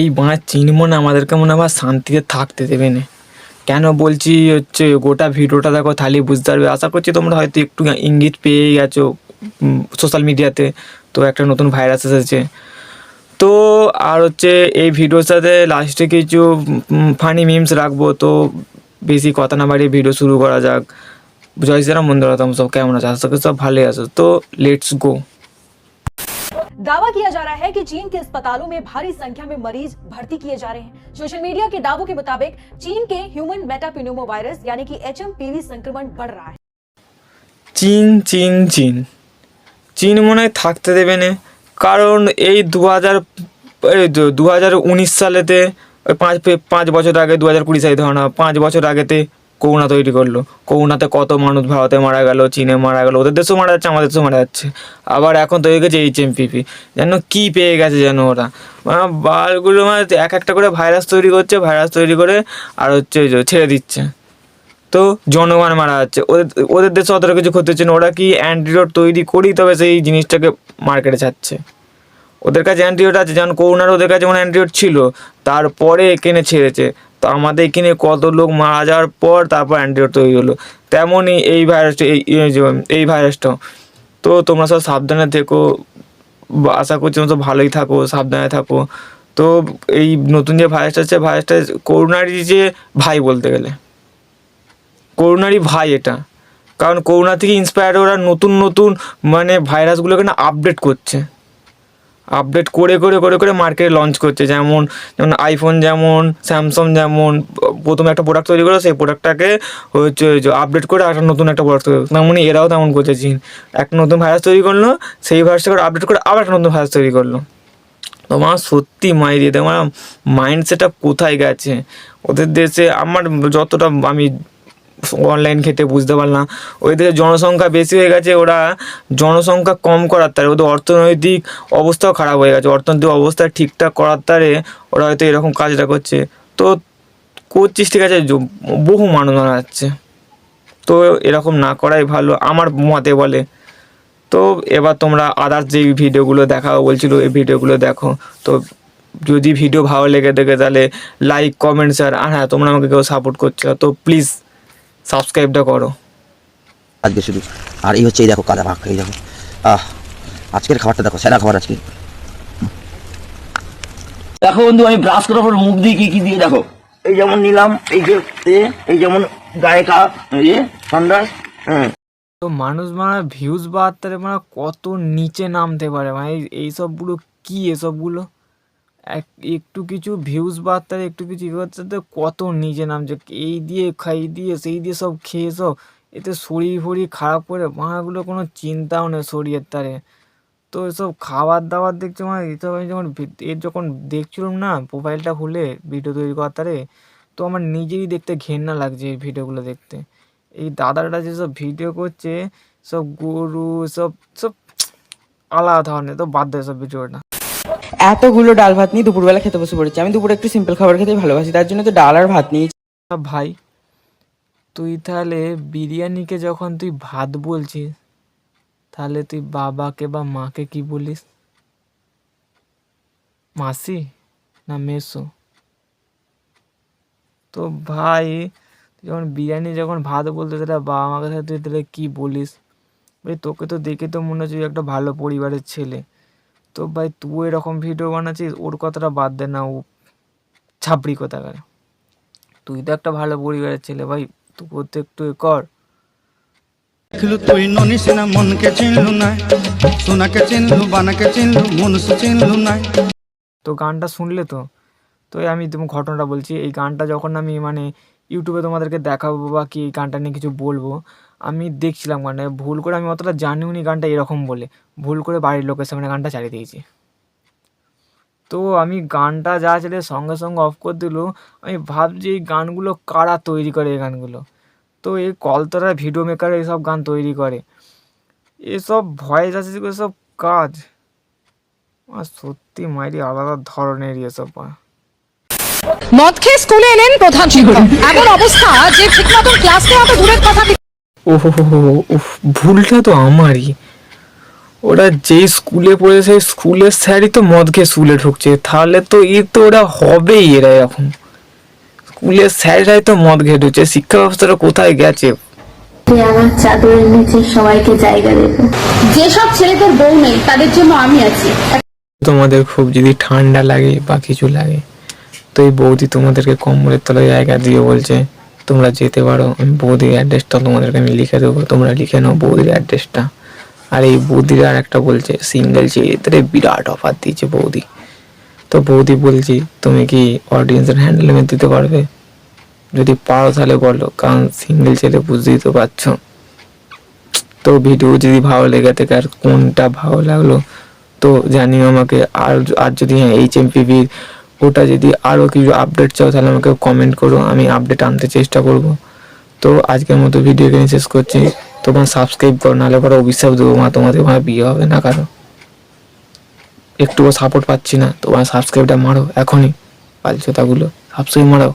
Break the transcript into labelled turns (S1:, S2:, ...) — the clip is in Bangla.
S1: এই বাঁ চিনবো না, আমাদেরকে মনে হয় শান্তিতে থাকতে দেবে না। কেন বলছি, হচ্ছে গোটা ভিডিওটা দেখো, তাহলে বুঝতে পারবে। আশা করছি তোমরা হয়তো একটু ইঙ্গিত পেয়ে গেছো সোশ্যাল মিডিয়াতে তো। একটা নতুন ভাইরাস এসেছে। তো আর হচ্ছে এই ভিডিওর সাথে লাস্টে কিছু ফানি মিমস রাখব। তো বেশি কথা না বাড়িয়ে ভিডিও শুরু করা যাক। জয় শ্রীরাম বন্ধুরা, তোমরা সব কেমন আছো? আশা করি সব ভালোই আছো। তো লেটস গো
S2: दावा किया जा रहा है कि चीन के अस्पतालों में भारी संख्या में मरीज भर्ती किए जा रहे हैं सोशल मीडिया के दावों के मुताबिक चीन के ह्यूमन मेटापिन्यूमो वायरस यानी कि एचएमपीवी संक्रमण बढ़ रहा है
S1: চীন চীন চীন চীন মনে হয় থাকতে দেবে না কারণ এই দু হাজার দু হাজার উনিশ সালেতে ওই পাঁচ পে- পাঁচ বছর আগে দু হাজার কুড়ি সালে ধরো না পাঁচ বছর আগেতে করোনা তৈরি করল। করোনাতে কত মানুষ ভারতে মারা গেল, চীনে মারা গেল, ওদের দেশেও মারা যাচ্ছে, আমাদের দেশেও মারা যাচ্ছে। আবার এখন তৈরি গেছে এইচ এমপিপি যেন কী পেয়ে গেছে যেন ওরা। মানে বালগুলো মানে এক একটা করে ভাইরাস তৈরি করছে, ভাইরাস তৈরি করে আর হচ্ছে ছেড়ে দিচ্ছে। তো জনগণ মারা যাচ্ছে। ওদের ওদের দেশে অতটা কিছু ক্ষতি হচ্ছে না। ওরা কি অ্যান্টিডোট তৈরি করেই তবে সেই জিনিসটাকে মার্কেটে ছাড়ছে ওদের কাছে অ্যান্টিডোট আছে, যেমন করোনার ওদের কাছে যেমন অ্যান্টিডোট ছিল, তারপরে কেনে ছেড়েছে। তো আমাদের এখানে কত লোক মারা যাওয়ার পর তারপর অ্যান্টিডোট তৈরি হলো। তেমনই এই ভাইরাসটা এই ভাইরাসটাও তো তোমরা সব সাবধানে থেকো। আশা করছি তোমরা সব ভালোই থাকো, সাবধানে থাকো। তো এই নতুন যে ভাইরাসটা আছে ভাইরাসটা করোনারই যে ভাই বলতে গেলে। করোনারই ভাই এটা। কারণ করোনা থেকে ইন্সপায়ার ওরা নতুন নতুন মানে ভাইরাসগুলোকে না আপডেট করছে। আপডেট করে করে করে করে মার্কেটে লঞ্চ করছে। যেমন যেমন আইফোন যেমন স্যামসং যেমন, প্রথমে একটা প্রোডাক্ট তৈরি করল সেই প্রোডাক্টটাকে হচ্ছে আপডেট করে একটা নতুন একটা প্রোডাক্ট তৈরি তেমনই এরাও তেমন করছে চীন একটা নতুন ভাইরাস তৈরি করল, সেই ভাইরাসটাকে আপডেট করে আবার একটা নতুন ভাইরাস তৈরি করল। তোমার সত্যি মাই দিয়ে তোমার মাইন্ড সেট কোথায় গেছে? ওদের দেশে আমার যতটা আমি অনলাইন খেটে বুঝতে পারলাম। ওই দেশে জনসংখ্যা বেশি হয়ে গেছে, ওরা জনসংখ্যা কম করার তারে, ওদের অর্থনৈতিক অবস্থাও খারাপ হয়ে গেছে। অর্থনৈতিক অবস্থা ঠিকঠাক করার তারে ওরা হয়তো এরকম কাজটা করছে। তো করছিস ঠিক আছে বহু মানুষ মারা যাচ্ছে তো এরকম না করাই ভালো, আমার মতে বলে। তো এবার তোমরা আদার্স যে ভিডিওগুলো দেখাও বলছিল, এই ভিডিওগুলো দেখো। তো যদি ভিডিও ভালো লেগে থাকে তাহলে লাইক কমেন্ট শেয়ার আর হ্যাঁ তোমরা আমাকে কেউ সাপোর্ট করছ তো প্লিজ সাবস্ক্রাইবটা করো।
S3: আজকে শুধু। আর এই হচ্ছে এই দেখো কাদা ভাগ এই দেখো। আহ আজকের খাবারটা দেখো সেরা খাবার আজকে। দেখো বন্ধু আমি ব্রাশ করার পর মুখ দিয়ে কি কি দিয়ে দেখো। এই যেমন নিলাম এই যে এই যেমন গায়ে কা ইয়ে হ্যাঁ।
S1: তো মানুষ মানে ভিউজ বাড়তে মানে কত নিচে নামতে পারে মানে এই- এইসবগুলো কি এসবগুলো? একটু কিছু ভিউজ বাড়তে একটু কিছু ই করতে তো কত নিচে নামছে এই দিয়ে খাই দিয়ে, সেই দিয়ে সব খেয়ে সব এতে শরীর ফরীর খারাপ করে মাগুলো কোনো চিন্তাও নেই শরীরের তারে। তো এসব খাবার দাবার দেখছি মানে এসব আমি যখন এর যখন দেখছিলাম না প্রোফাইলটা খুলে ভিডিও তৈরি করার তারে, তো আমার নিজেরই দেখতে ঘেন্না লাগছে এই ভিডিওগুলো দেখতে। এই দাদাটা যেসব ভিডিও করছে, সব গরু, সব সব আলাদা ধরনের, তো বাদ দেয় সব ভিডিওটা
S4: এতগুলো ডাল ভাত নিয়ে দুপুরবেলা খেতে বসে পড়েছি। আমি দুপুরে একটু সিম্পল খাবার খেতে ভালোবাসি, তার জন্য তো ডাল আর ভাত নিয়েছি
S1: ভাই, তুই তাহলে বিরিয়ানিকে যখন তুই ভাত বলছিস, তাহলে তুই বাবাকে বা মাকে কি বলিস? মাসি না মেসো? তো ভাই যখন বিরিয়ানি যখন ভাত বলতে তাহলে বাবা মাকে তুই তাহলে কি বলিস? ভাই, তোকে তো দেখে তো মনে হচ্ছে একটা ভালো পরিবারের ছেলে। তো ভাই তুই এরকম ভিডিও বানাচ্ছিস ওর কথাটা বাদ দে না ও ছাপড়ি কোথাকার। তুই তো একটা ভালো পরিবারের ছেলে ভাই তুই তো একটু এ কর।
S5: দেখলু তুই ননিস না মনকে চিনলু নাই। সোনাকে চিনলু বানাকে চিনলু মনুষ্য চিনলু নাই।
S1: তো গানটা শুনলে তো? তো আমি তুমি ঘটনাটা বলছি এই গানটা যখন আমি মানে ইউটিউবে তোমাদেরকে দেখাবো বা কি এই গানটা নিয়ে কিছু বলব আমি দেখছিলাম গানটা, ভুল করে আমি অতটা জানিও নি গানটা এরকম বলে। ভুল করে বাড়ির লোকের সামনে গানটা চালিয়ে দিয়েছি। তো আমি গানটা যা ছেলে সঙ্গে সঙ্গে অফ করে দিল, আমি ভাবছি এই গানগুলো কারা তৈরি করে এই গানগুলো? তো এই কলতরা ভিডিও মেকার এইসব গান তৈরি করে। এসব ভয়েস আছে সব কাজ। আর সত্যি মাইরি আলাদা ধরনের এসব
S6: মদ খেয়ে স্কুলে এলেন প্রধান শিক্ষক। এমন অবস্থা যে ঠিক মতন ক্লাস নেওয়া দূরের কথা
S1: ওহ উফ ভুলটা তো আমারই। ওরা যেই স্কুলে পড়ে সেই স্কুলের স্যারই তো মদ খেয়ে স্কুলে ঢুকছে। তাহলে তো এ তো ওরা হবেই এরা এখন। স্কুলের স্যাররাই তো মদ খেয়ে ঢুকছে। শিক্ষা ব্যবস্থাটা কোথায় গেছে?
S7: আমার চাদরের নিচে সবাইকে জায়গা দেবে
S6: যেসব ছেলেদের বউ নেই তাদের জন্য আমি আছি।
S1: তোমাদের খুব যদি ঠান্ডা লাগে বা কিছু লাগে তো এই বৌদি তোমাদেরকে কম্বলের তলায় জায়গা দিয়ে বলছে তোমরা যেতে পারো, আমি বৌদির অ্যাড্রেসটা তোমাদেরকে আমি লিখে দেবো, তোমরা লিখে নাও বৌদির অ্যাড্রেসটা আর এই বৌদির আর একটা বলছে সিঙ্গেল ছেলেদের বিরাট অফার দিয়েছে বৌদি। তো বৌদি বলছি, তুমি কি অডিয়েন্সের হ্যান্ডেলমেন্ট দিতে পারবে? যদি পারো তাহলে বলো, কারণ সিঙ্গেল ছেলে বুঝতেই তো পারছ। তো ভিডিও যদি ভালো লেগে থাকে আর কোনটা ভালো লাগল, তো জানিও আমাকে। আর আর যদি হ্যাঁ এইচ এম পিভির ওটা যদি আরও কিছু আপডেট চাও, তাহলে আমাকে কমেন্ট করো, আমি আপডেট আনতে চেষ্টা করব। তো আজকের মতো ভিডিও এখানে শেষ করছি। তোমার সাবস্ক্রাইব করো, নাহলে পরে অভিশাপ দেবো মা, তোমাদের মা বিয়ে হবে না কারও। একটুও সাপোর্ট পাচ্ছি না, তোমার সাবস্ক্রাইবটা মারো, এখনই। পালছো তাগুলো সাবস্ক্রাইব মারো